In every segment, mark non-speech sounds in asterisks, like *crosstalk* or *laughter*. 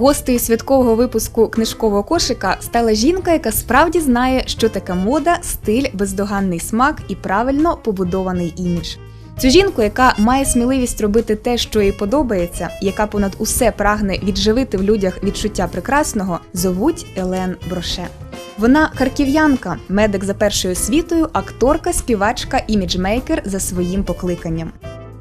Гостею святкового випуску книжкового кошика стала жінка, яка справді знає, що таке мода, стиль, бездоганний смак і правильно побудований імідж. Цю жінку, яка має сміливість робити те, що їй подобається, яка понад усе прагне відживити в людях відчуття прекрасного, зовуть Елен Броше. Вона харків'янка, медик за першою освітою, акторка, співачка, іміджмейкер за своїм покликанням.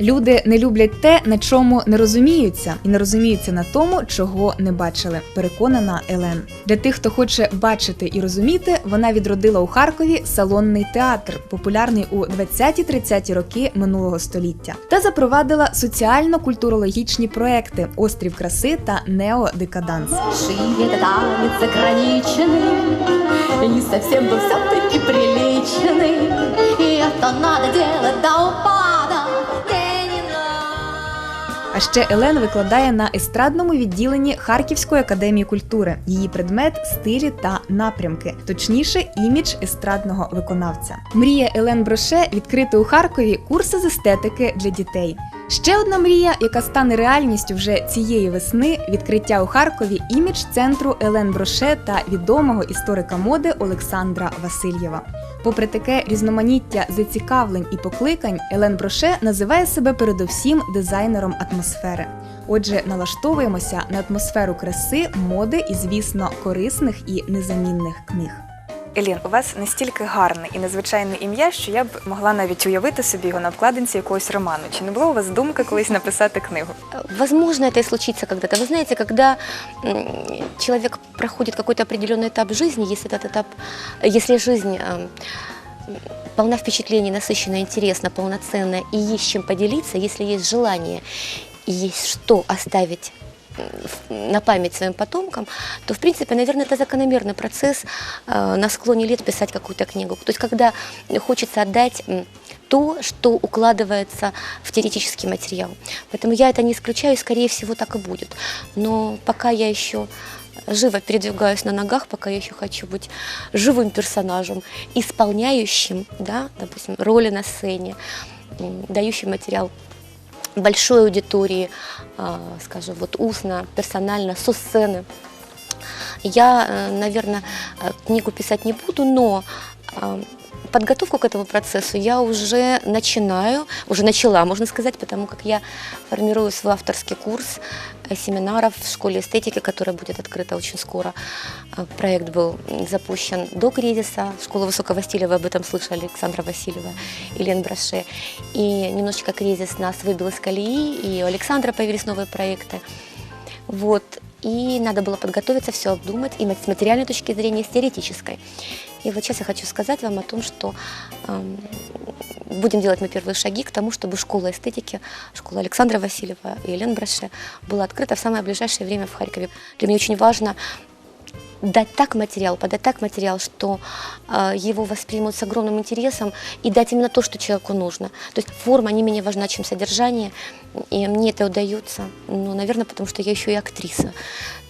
Люди не люблять те, на чому не розуміються, і не розуміються на тому, чого не бачили. Переконана Елен. Для тих, хто хоче бачити і розуміти, вона відродила у Харкові салонний театр, популярний у 20-30 роки минулого століття, та запровадила соціально-культурологічні проекти Острів краси та Неодекаданс. Шире это танец ограниченный, Не совсем, но все-таки приличный. И это надо делать до упада. А ще Елен викладає на естрадному відділенні Харківської академії культури. Її предмет стилі та напрямки, точніше, імідж естрадного виконавця. Мрія Елен Броше відкрити у Харкові курси з естетики для дітей. Ще одна мрія, яка стане реальністю вже цієї весни, відкриття у Харкові імідж центру Елен Броше та відомого історика моди Олександра Васильєва. Попри таке різноманіття зацікавлень і покликань, Елен Броше називає себе передовсім дизайнером атмосфери. Отже, налаштовуємося на атмосферу краси, моди і, звісно, корисних і незамінних книг. Елін, у вас настільки гарне і незвичайне ім'я, що я б могла навіть уявити собі його на обкладинці якогось роману. Чи не було у вас думки колись написати книгу? Возможно, это и случится когда-то. Вы знаете, когда м, человек проходит какой-то определенный этап жизни, если этот этап, если жизнь эм, полна впечатлений, насыщенная, интересна, полноценная и есть чем поделиться, если есть желание и есть что оставить м, в- на память своим потомкам, то, в принципе, наверное, это закономерный процесс э, на склоне лет писать какую-то книгу. То есть, когда хочется отдать то, что укладывается в теоретический материал. Поэтому я это не исключаю, и, скорее всего, так и будет. Но пока я еще живо передвигаюсь на ногах, пока я еще хочу быть живым персонажем, исполняющим, да, допустим, роли на сцене, дающим материал большой аудитории, а, скажем, вот устно, персонально, со сцены. Я, э, наверное, э, книгу писать не буду, но а, подготовку к этому процессу я уже начинаю, уже начала, можно сказать, потому как я формирую свой авторский курс э, семинаров в школе эстетики, которая будет открыта очень скоро. Э, Проект был запущен до кризиса. Школа высокого стиля, вы об этом слышали, Александра Васильева и Лен Браше. И немножечко кризис нас выбил из колеи, и у Александра появились новые проекты. Вот. И надо было подготовиться, все обдумать, и с материальной точки зрения, с теоретической. И вот сейчас я хочу сказать вам о том, что эм, будем делать мы первые шаги к тому, чтобы школа эстетики, школа Александра Васильева и Елен Браше была открыта в самое ближайшее время в Харькове. Для меня очень важно дать так материал, подать так материал, что э, его воспримут с огромным интересом и дать именно то, что человеку нужно. То есть форма не менее важна, чем содержание, и мне это удается, ну, наверное, потому что я еще и актриса.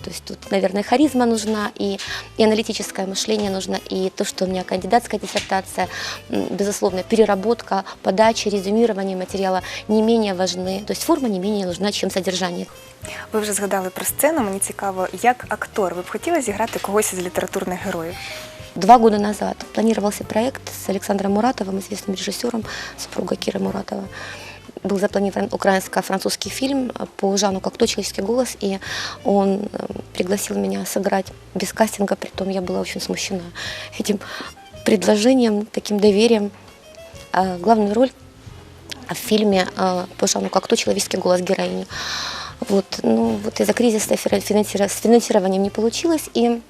То есть тут, наверное, харизма нужна, и, и аналитическое мышление нужно, и то, что у меня кандидатская диссертация, м, безусловно, переработка, подача, резюмирование материала не менее важны. То есть форма не менее нужна, чем содержание. Ви вже згадали про сцену. Мені цікаво, як актор, ви б хотіли зіграти когось із літературних героїв? Два года назад планировался проект с Александром Муратовым, известным режиссером, супруга Кира Муратова. Был запланирован украинско-французский фильм по жанру «Как то человеческий голос», и он э, пригласил меня сыграть без кастинга, притом я была очень смущена этим предложением, таким доверием. А Главную роль в фильме э, по жанру «Как то человеческий голос» героиню. Вот, ну, вот из-за кризиса финансира- финансира- с финансированием не получилось, и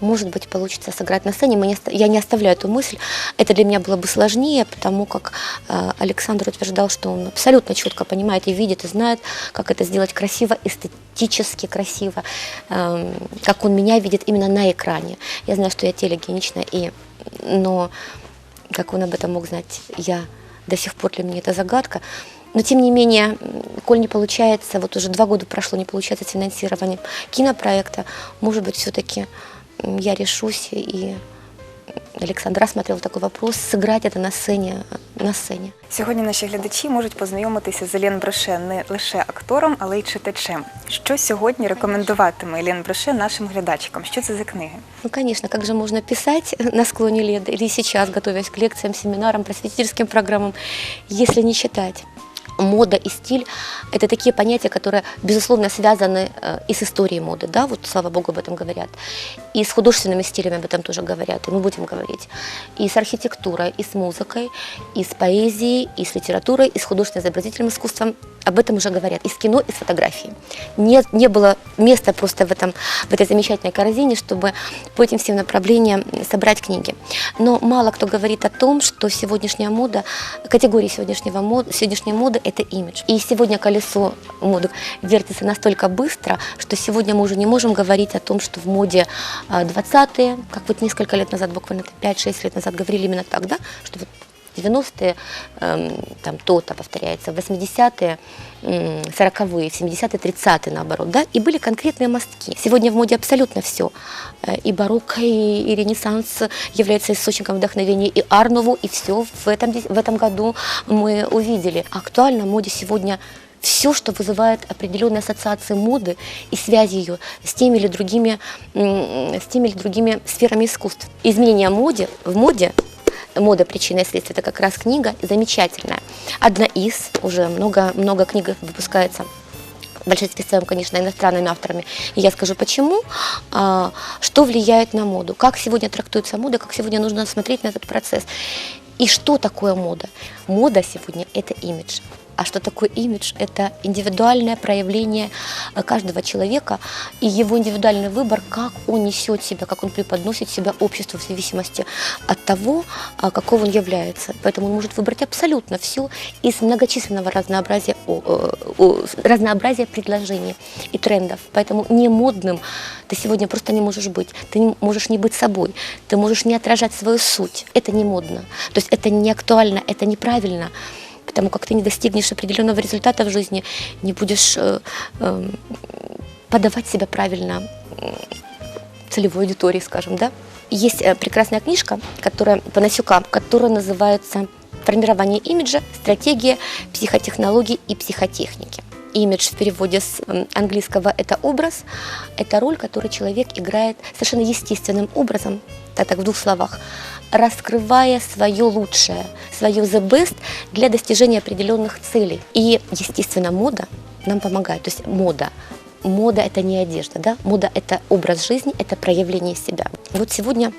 может быть, получится сыграть на сцене. Я не оставляю эту мысль. Это для меня было бы сложнее, потому как э, Александр утверждал, что он абсолютно четко понимает и видит, и знает, как это сделать красиво, эстетически красиво, эм, как он меня видит именно на экране. Я знаю, что я телегенична, и, но как он об этом мог знать, я до сих пор для меня это загадка. Но тем не менее, коль не получается, вот уже два года прошло, не получается с кинопроекта, может быть, все-таки я решусь и Александр рассматривал такой вопрос, сыграть это на сцене, на сцене. Сьогодні наші глядачі можуть познайомитися з Елен Броше не лише актором, але й читачем. Що сьогодні рекомендуватиме Елен Броше нашим глядачкам? Що це за книги? Ну, конечно, как же можно писать *laughs* на склоне лет или сейчас, готовясь к лекциям, семинарам, просветительским программам, если не читать? Мода и стиль – это такие понятия, которые, безусловно, связаны э, и с историей моды, да, вот, слава богу, об этом говорят, и с художественными стилями об этом тоже говорят, и мы будем говорить, и с архитектурой, и с музыкой, и с поэзией, и с литературой, и с художественно-изобразительным искусством, об этом уже говорят, и с кино, и с фотографией. Не, не было места просто в, этом, в этой замечательной корзине, чтобы по этим всем направлениям собрать книги. Но мало кто говорит о том, что сегодняшняя мода, категория сегодняшнего мод, сегодняшней моды – это имидж. И сегодня колесо моды вертится настолько быстро, что сегодня мы уже не можем говорить о том, что в моде а, 20-е, как вот несколько лет назад, буквально 5-6 лет назад говорили именно так, да, что вот 90-е эм, там то-то повторяется, 80-е, м, 40-е, 70-е, 30-е наоборот, да, и были конкретные мостки. Сегодня в моде абсолютно все. И барокко, и, и ренессанс является источником вдохновения, и Арнову, и все в этом, в этом году мы увидели. Актуально в моде сегодня все, что вызывает определенные ассоциации моды и связи ее с теми или другими, с теми или другими сферами искусств. Изменения моде, в моде «Мода. Причина и следствие» – это как раз книга замечательная. Одна из, уже много, много книг выпускается в большинстве конечно, иностранными авторами. И я скажу почему, а, что влияет на моду, как сегодня трактуется мода, как сегодня нужно смотреть на этот процесс. И что такое мода? Мода сегодня – это имидж. А что такое имидж? Это индивидуальное проявление э, каждого человека и его индивидуальный выбор, как он несет себя, как он преподносит себя обществу в зависимости от того, а, какого он является. Поэтому он может выбрать абсолютно все из многочисленного разнообразия, э, разнообразия предложений и трендов. Поэтому не модным ты сегодня просто не можешь быть. Ты можешь не быть собой. Ты можешь не отражать свою суть. Это не модно. То есть это не актуально, это неправильно потому как ты не достигнешь определенного результата в жизни, не будешь э, э, подавать себя правильно целевой аудитории, скажем, да. Есть э, прекрасная книжка, которая Панасюка, которая называется «Формирование имиджа. Стратегия психотехнологий и психотехники». Имидж в переводе с м, английского – это образ, это роль, которую человек играет совершенно естественным образом, так, так в двух словах, раскрывая свое лучшее, свое the best для достижения определенных целей. И, естественно, мода нам помогает. То есть мода. Мода – это не одежда, да? Мода – это образ жизни, это проявление себя. Вот сегодня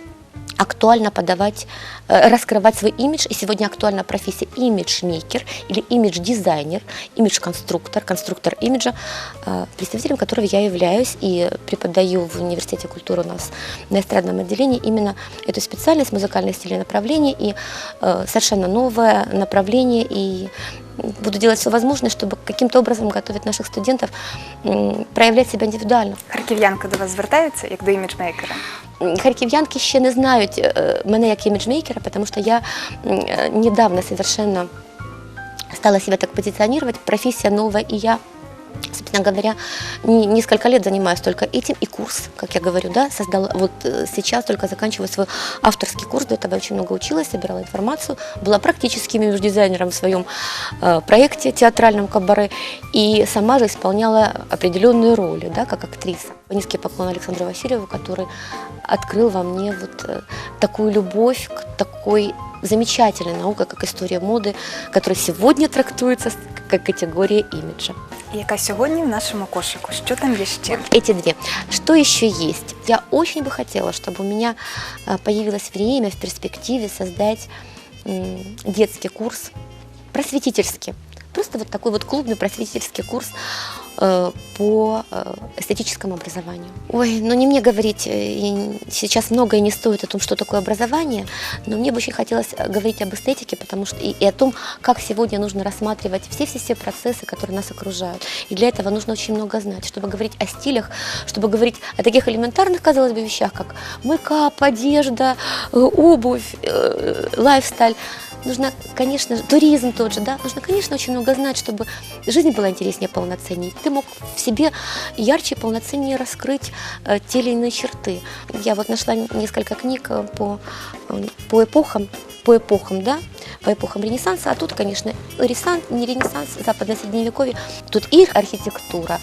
актуально подавать, э, раскрывать свой имидж. И сегодня актуальна профессия имиджмейкер или имидж-дизайнер, имидж-конструктор, конструктор имиджа, э, представителем которого я являюсь и преподаю в Университете культуры у нас на эстрадном отделении именно эту специальность, музыкальное стиле направление и э, совершенно новое направление и буду делать все возможное, чтобы каким-то образом готовить наших студентов м, проявлять себя індивідуально. Харків'янка до вас звертаються як до іміджмейкера. М, Харків'янки ще не знають е, мене як іміджмейкера, тому що я м, е, недавно совершенно стала себя так позиционировать, профессия новая, и я собственно говоря, не- несколько лет занимаюсь только этим, и курс, как я говорю, да, создала, вот э, сейчас только заканчиваю свой авторский курс, до этого очень много училась, собирала информацию, была практическим имидж-дизайнером в своем э, проекте театральном кабаре, и сама же исполняла определенные роли, да, как актриса. Низкий поклон Александру Васильеву, который открыл во мне вот э, такую любовь к такой замечательной науке, как история моды, которая сегодня трактуется как категория имиджа. Яка сьогодні в нашому кошику? Що там є ще? Вот эти две. Что еще есть? Я очень бы хотела, чтобы у меня а, появилось время в перспективе создать детский курс, просветительский. Просто вот такой вот клубный просветительский курс э, по э, эстетическому образованию. Ой, ну не мне говорить, э, сейчас многое не стоит о том, что такое образование, но мне бы очень хотелось э, говорить об эстетике, потому что и, и о том, как сегодня нужно рассматривать все-все-все процессы, которые нас окружают. И для этого нужно очень много знать, чтобы говорить о стилях, чтобы говорить о таких элементарных, казалось бы, вещах, как мейкап, одежда, э, обувь, э, лайфстайл. Нужно, конечно, туризм тот же, да, нужно, конечно, очень много знать, чтобы жизнь была интереснее, полноценнее. Ты мог в себе ярче, полноценнее раскрыть э, те или иные черты. Я вот нашла несколько книг э, по, э, по эпохам, по эпохам, да, по эпохам Ренессанса, а тут, конечно, Ренессанс, не Ренессанс, Западное Средневековье. Тут и архитектура,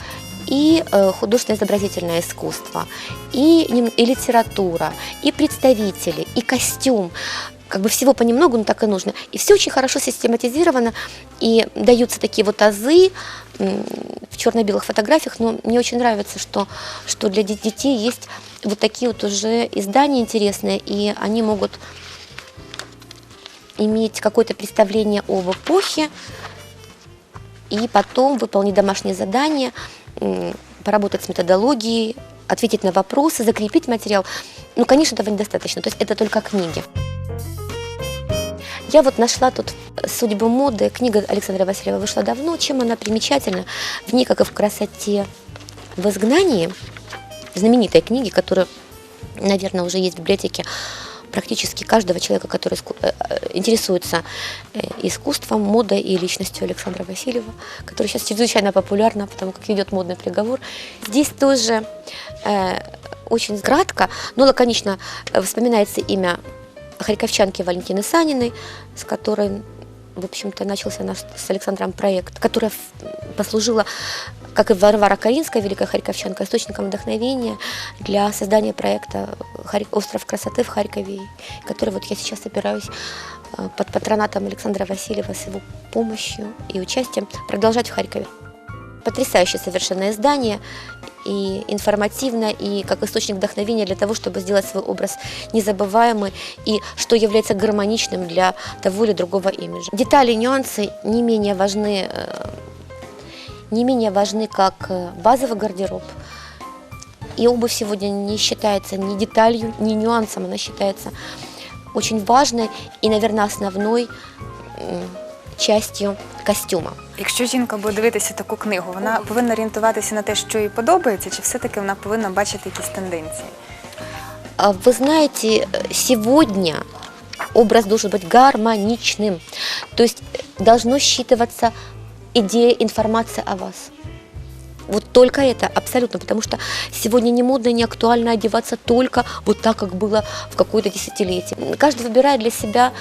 и э, художественно-изобразительное искусство, и, и литература, и представители, и костюм. Как бы всего понемногу, но так и нужно. И все очень хорошо систематизировано, и даются такие вот азы в черно-белых фотографиях, но мне очень нравится, что, что для де- детей есть вот такие вот уже издания интересные, и они могут иметь какое-то представление об эпохе, и потом выполнить домашнее задание, поработать с методологией, ответить на вопросы, закрепить материал. Ну, конечно, этого недостаточно, то есть это только книги. Я вот нашла тут «Судьбу моды». Книга Александра Васильева вышла давно. Чем она примечательна? В ней, как и в «Красоте в изгнании», знаменитой книги, которая, наверное, уже есть в библиотеке практически каждого человека, который э, э, интересуется э, искусством, модой и личностью Александра Васильева, который сейчас чрезвычайно популярна, потому как ведет модный приговор. Здесь тоже э, очень кратко, но лаконично вспоминается имя харьковчанки Валентины Саниной, с которой, в общем-то, начался наш с Александром проект, которая послужила, как и Варвара Каринская, великая харьковчанка, источником вдохновения для создания проекта «Остров красоты» в Харькове, который вот я сейчас собираюсь э, под патронатом Александра Васильева с его помощью и участием продолжать в Харькове. Потрясающее совершенно издание и информативно, и как источник вдохновения для того, чтобы сделать свой образ незабываемый и что является гармоничным для того или другого имиджа. Детали нюансы не менее важны, э, не менее важны, как э, базовый гардероб. И обувь сегодня не считается ни деталью, ни нюансом, она считается очень важной и, наверное, основной м, частью костюма. Якщо жінка буде дивитися таку книгу, вона повинна орієнтуватися на те, що їй подобається, чи все-таки вона повинна бачити якісь тенденції? А Вы знаете, э, сегодня образ должен быть гармоничным. То есть э, должно считываться идея, информация о вас. Вот только это, абсолютно, потому что сегодня не модно и не актуально одеваться только вот так, как было в какое-то десятилетие. Каждый выбирает для себя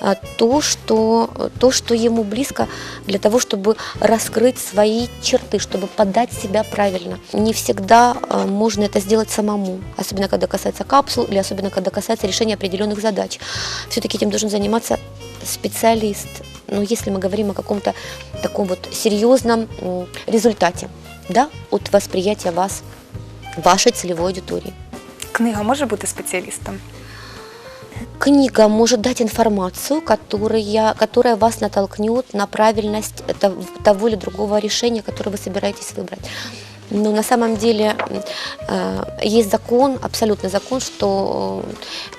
а, то, что, то, что ему близко, для того, чтобы раскрыть свои черты, чтобы подать себя правильно. Не всегда а, можно это сделать самому, особенно когда касается капсул или особенно когда касается решения определенных задач. Все-таки этим должен заниматься специалист. Но если мы говорим о каком-то таком вот серьезном результате, да, от восприятия вас, вашей целевой аудитории. Книга може бути спеціалістом? Книга может дать информацию, которая, которая вас натолкнет на правильность того или другого решения, которое вы собираетесь выбрать. Но на самом деле э, есть закон, абсолютный закон, что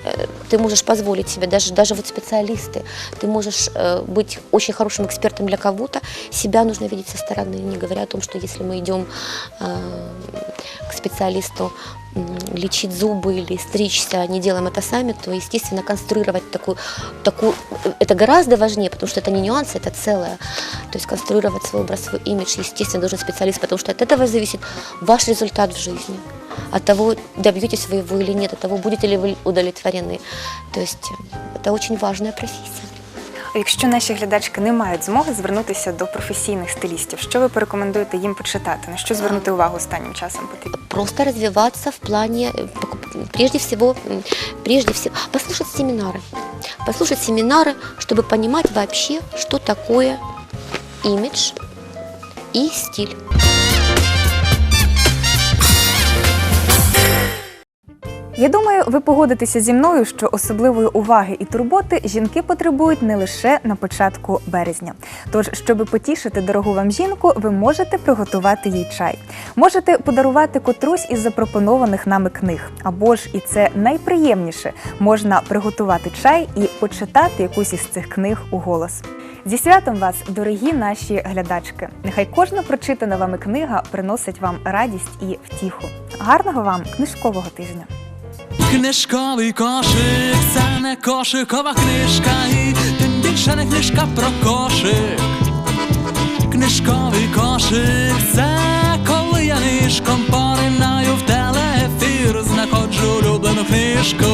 э, ты можешь позволить себе, даже, даже вот специалисты, ты можешь э, быть очень хорошим экспертом для кого-то, себя нужно видеть со стороны, не говоря о том, что если мы идем к специалисту лечить зубы или стричься, не делаем это сами, то, естественно, конструировать такую, такую, это гораздо важнее, потому что это не нюансы, это целое. То есть конструировать свой образ, свой имидж, естественно, должен специалист, потому что от этого зависит ваш результат в жизни, от того, добьетесь вы его или нет, от того, будете ли вы удовлетворены. То есть это очень важная профессия. А Якщо наші глядачки не мають змоги звернутися до професійних стилістів, що ви порекомендуєте їм почитати? На що звернути увагу останнім часом потрібно? просто развиваться в плане, э, покуп- прежде всего, м, прежде всего, послушать семинары. Послушать семинары, чтобы понимать вообще, что такое имидж и стиль. Я думаю, ви погодитеся зі мною, що особливої уваги і турботи жінки потребують не лише на початку березня. Тож, щоб потішити дорогу вам жінку, ви можете приготувати їй чай. Можете подарувати котрусь із запропонованих нами книг. Або ж і це найприємніше можна приготувати чай і почитати якусь із цих книг у голос. Зі святом вас, дорогі наші глядачки! Нехай кожна прочитана вами книга приносить вам радість і втіху. Гарного вам книжкового тижня! Книжковий кошик, це не кошикова книжка, і тим більше не книжка про кошик. Книжковий кошик, це коли я нишком поринаю в телефір, знаходжу улюблену книжку.